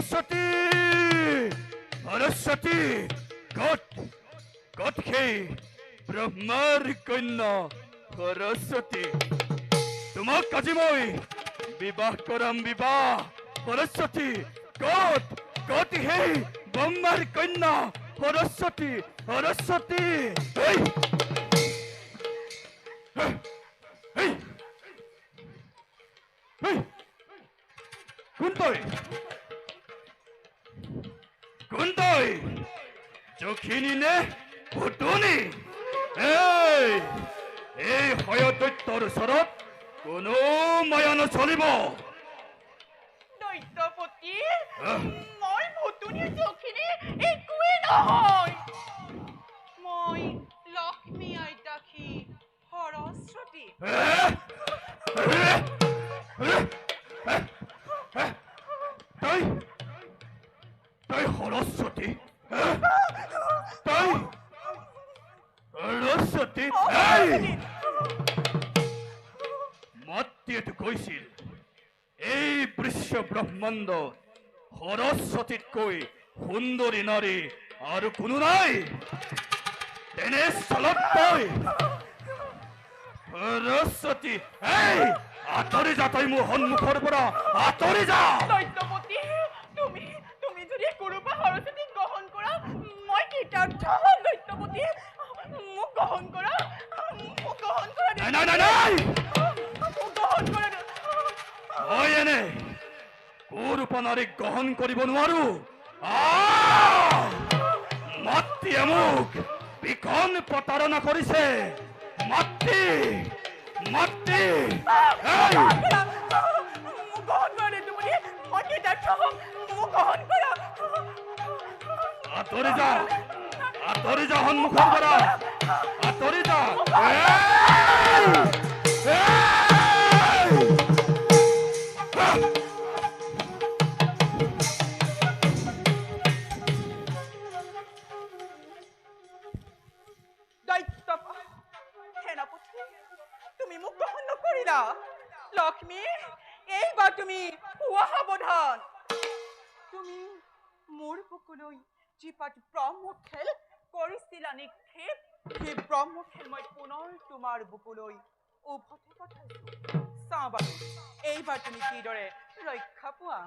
সরস্বতী সরস্বতী কট কট খেয়ে ব্রহ্মার কন্যা সরস্বতী তোমাক আজি মই বিবাহ কৰাম বিবাহ সৰস্বতী কত কত হে ব্ৰহ্মাৰ কন্যা সৰস্বতী সৰস্বতী এই! এই! এই! এই! কোন Bundoy, Jokini ne, Bhutoni, hey, hey, hoyo to tor sorot, kono maya no choli bo. Noita poti, moi Bhutoni Jokini ekwe na hoy, moi Lakshmi aita ki horoshoti. এই! মাতৃয়েতো কৈছিল এই বিশ্ব ব্ৰহ্মাণ্ড সৰস্বতীতকৈ সুন্দৰী নাৰী আৰু কোনো নাই? তেনে স্থলত তই সৰস্বতী এই আঁতৰি যা তই মোৰ সন্মুখৰ পৰা আঁতৰি যা! তুমি তুমি যদি কোনোবা সৰস্বতীক গ্ৰহণ কৰা মই কৃতাৰ্থ হ'ম দৈত্যপতি মোক গ্ৰহণ কৰা মোক মোক গ্ৰহণ কৰা মই এনে কোৰূপ নাৰীক গ্ৰহণ কৰিব নোৱাৰো! মাতৃয়ে মোক বিকন প্ৰতাৰণা কৰিছে। মাতৃ মাতৃ আঁতৰি যা আঁতৰি যা সন্মুখৰ পৰা। নকৰিলা লক্ষ্মী এইবাৰ তুমি হোৱা সাৱধান তুমি মোৰ বুকুলৈ যিপাত ব্ৰহ্ম খেল কৰিছিলা নিক্ষেপ। সেই ব্ৰহ্ম খেল মই পুনৰ তোমাৰ বুকুলৈ উভতি পঠাইছো। চাওঁ বাৰু এইবাৰ তুমি কিদৰে ৰক্ষা পোৱা?